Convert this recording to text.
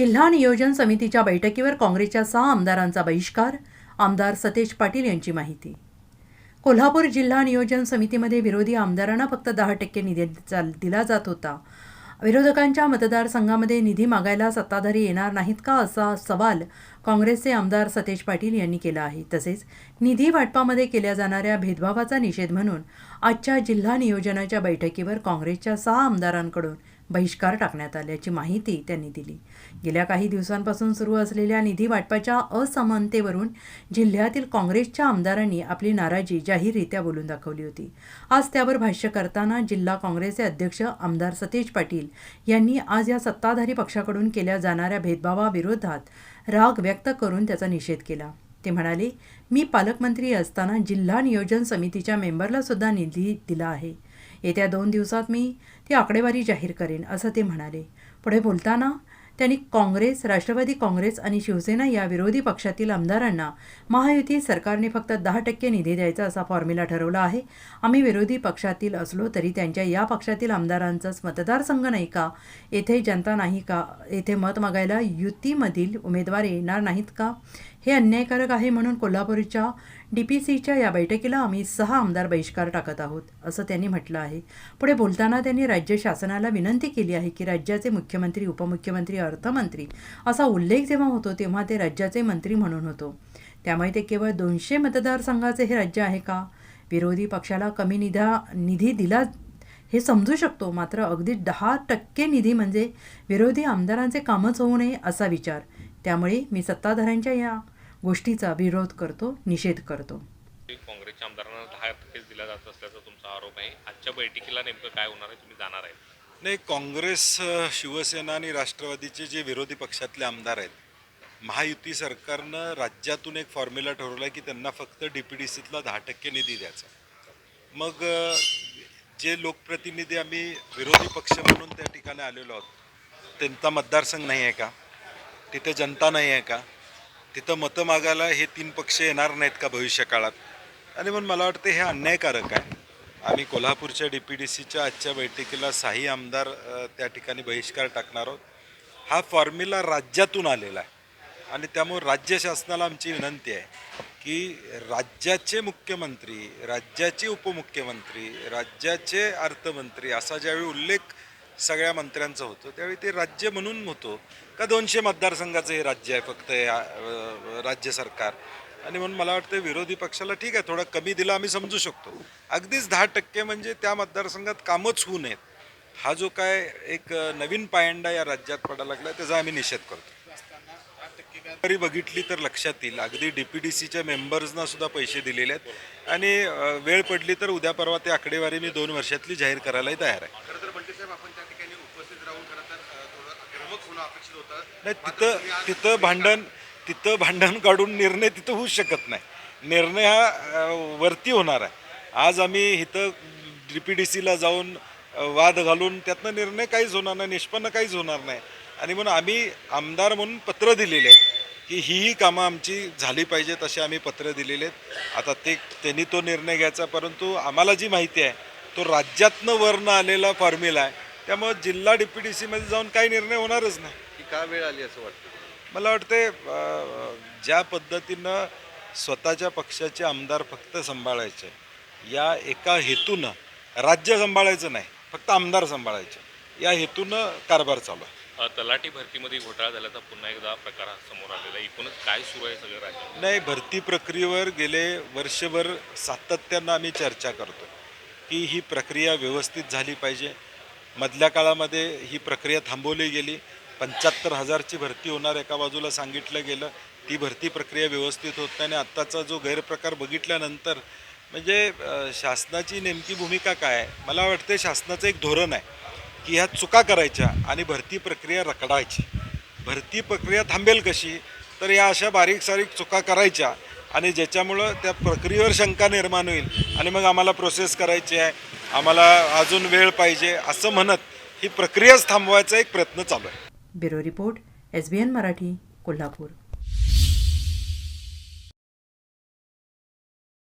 जिल्हा नियोजन समितीच्या बैठकीवर काँग्रेसच्या सहा आमदारांचा बहिष्कार आमदार सतेज पाटील यांची माहिती. कोल्हापूर जिल्हा नियोजन समितीमध्ये विरोधी आमदारांना फक्त दहा टक्के निधी दिला जात होता. विरोधकांच्या मतदारसंघामध्ये निधी मागायला सत्ताधारी येणार नाहीत का असा सवाल काँग्रेसचे आमदार सतेज पाटील यांनी केला आहे. तसेच निधी वाटपामध्ये केल्या जाणाऱ्या भेदभावाचा निषेध म्हणून आजच्या जिल्हा नियोजनाच्या बैठकीवर काँग्रेसच्या सहा आमदारांकडून बहिष्कार टाकण्यात आल्याची माहिती त्यांनी दिली. गेल्या काही दिवसांपासून सुरू असलेल्या निधी वाटपाच्या असमानतेवरून जिल्ह्यातील काँग्रेसच्या आमदारांनी आपली नाराजी जाहीररित्या बोलून दाखवली होती. आज त्यावर भाष्य करताना जिल्हा काँग्रेसचे अध्यक्ष आमदार सतेज पाटील यांनी आज या सत्ताधारी पक्षाकडून केल्या जाणाऱ्या भेदभावाविरोधात राग व्यक्त करून त्याचा निषेध केला. ते म्हणाले मी पालकमंत्री असताना जिल्हा नियोजन समितीच्या मेंबरला सुद्धा निधी दिला आहे. येत्या दोन दिवसात मी ती आकडेवारी जाहीर करेन असं ते म्हणाले. पुढे बोलताना त्यांनी काँग्रेस राष्ट्रवादी काँग्रेस आणि शिवसेना या विरोधी पक्षातील आमदारांना महायुती सरकारने फक्त दहा टक्के निधी द्यायचा असा फॉर्म्युला ठरवला आहे. आम्ही विरोधी पक्षातील असलो तरी त्यांच्या या पक्षातील आमदारांचाच मतदारसंघ नाही का? येथे जनता नाही का? येथे मत मागायला युतीमधील उमेदवार येणार नाहीत का? हे अन्यायकारक आहे म्हणून कोल्हापूरच्या डी पी सीच्या या बैठकीला आम्ही सहा आमदार बहिष्कार टाकत आहोत असं त्यांनी म्हटलं आहे. पुढे बोलताना त्यांनी राज्य शासनाला विनंती केली आहे की राज्याचे मुख्यमंत्री उपमुख्यमंत्री अर्थमंत्री असा उल्लेख जेव्हा होतो तेव्हा ते राज्याचे मंत्री म्हणून होतो. त्यामुळे ते केवळ दोनशे मतदारसंघाचे हे राज्य आहे का? विरोधी पक्षाला कमी निधा निधी दिला हे समजू शकतो मात्र अगदी दहा टक्के निधी म्हणजे विरोधी आमदारांचे कामच होऊ नये असा विचार. त्यामुळे मी सत्ताधाऱ्यांच्या या गोष्टीचा विरोध करतो निषेध करतो. काँग्रेसच्या आमदारांना दहा टक्केच दिला जात असल्याचा तुमचा आरोप आहे. आजच्या बैठकीला नेमकं काय होणार आहे तुम्ही जाणार आहे? नाही काँग्रेस शिवसेना आणि राष्ट्रवादीचे जे विरोधी पक्षातले आमदार आहेत महायुती सरकारनं राज्यातून एक फॉर्म्युला ठरवला आहे की त्यांना फक्त डी पी डी सीतला दहा टक्के निधी द्यायचा. मग जे लोकप्रतिनिधी आम्ही विरोधी पक्ष म्हणून त्या ठिकाणी आलेलो आहोत त्यांचा मतदारसंघ नाही आहे का? तिथे जनता नाही आहे का? तिथं मतं मागायला हे तीन पक्ष येणार नाहीत का भविष्य काळात आणि म्हणून मला वाटतं हे अन्यायकारक आहे. आम्ही कोल्हापूरच्या डी पी डी सीच्या आजच्या बैठकीला साही आमदार त्या ठिकाणी बहिष्कार टाकणार आहोत. हा फॉर्म्युला राज्यातून आलेला आहे. आणि त्यामुळे राज्य शासनाला आमची विनंती आहे की राज्याचे मुख्यमंत्री राज्याचे उपमुख्यमंत्री राज्याचे अर्थमंत्री असा ज्यावेळी उल्लेख सगळ्या मंत्र्यांचं होतो. त्यावेळी ते राज्य म्हणून होतो. का दोनशे मतदारसंघाचं हे राज्य आहे फक्त हे अ, राज्य सरकार? आणि म्हणून मला वाटतं विरोधी पक्षाला ठीक आहे थोडा कमी दिला आम्ही समजू शकतो. अगदीच दहा टक्के म्हणजे त्या मतदारसंघात कामच होऊ नयेत. हा जो काय एक अ, नवीन पायंडा या राज्यात पडायला लागला त्याचा आम्ही निषेध करतो. तरी बघितली तर लक्षात येईल. अगदी डी पी डी सीच्या मेंबर्सना सुद्धा पैसे दिलेले आहेत. आणि अ, वेळ पडली तर उद्या परवा ते आकडेवारी मी दोन वर्षातली जाहीर करायलाही तयार आहे खरं तर बंटी साहेब आपण त्या ठिकाणी उपस्थित राहून खरं तर अ, थोडं आक्रमक होणं अपेक्षित होतं. नाही तिथं तिथं भांडण तिथं भांडण काढून निर्णय तिथं होऊच शकत नाही. निर्णय हा वरती होणार आहे. आज आम्ही इथं डी पी डी सीला जाऊन वाद घालून त्यातनं निर्णय काहीच होणार नाही निष्पन्न काहीच होणार नाही. आणि म्हणून आम्ही आमदार म्हणून पत्र दिलेले आहेत की ही ही कामं आमची झाली पाहिजेत असे आम्ही पत्र दिलेले आहेत. आता ते त्यांनी तो निर्णय घ्यायचा परंतु आम्हाला जी माहिती आहे तो राज्यातनं वरनं आलेला फॉर्म्युला आहे. त्यामुळं जिल्हा डी पी डी सीमध्ये जाऊन काही निर्णय होणारच नाही. की का वेळ आली असं वाटतं? मला वाटते अं, ज्या पद्धतीनं स्वतःच्या पक्षाचे आमदार फक्त सांभाळायचे या एका हेतूनं राज्य सांभाळायचं नाही फक्त आमदार सांभाळायचे या हेतूनं कारभार चालू आहे. अ, तलाठी भरतीमध्ये घोटाळा झाल्याचा पुन्हा एकदा प्रकार हा समोर आलेला आहे. एकूणच काय सुरू आहे सगळं राज्यात नाही भरती प्रक्रियेवर गेले वर्षभर सातत्यानं आम्ही चर्चा करतो की ही प्रक्रिया व्यवस्थित झाली पाहिजे. मधल्या काळामध्ये ही प्रक्रिया थांबवली गेली. पंच्याहत्तर हजारची भरती होणार एका बाजूला सांगितलं गेलं. ती भरती प्रक्रिया व्यवस्थित होत नाही आणि आत्ताचा जो गैरप्रकार बघितल्यानंतर म्हणजे शासनाची नेमकी भूमिका काय आहे? मला वाटते शासनाचं एक धोरण आहे की ह्या चुका करायच्या आणि भरती प्रक्रिया रखडायची. भरती प्रक्रिया थांबेल कशी? तर या अशा बारीक सारीक चुका करायच्या आणि ज्याच्यामुळं त्या प्रक्रियेवर शंका निर्माण होईल आणि मग आम्हाला प्रोसेस करायची आहे. आम्हाला अजून वेळ पाहिजे असं म्हणत ही प्रक्रियाच थांबवायचा एक प्रयत्न चालू आहे. Bureau report S B N Marathi Kolhapur.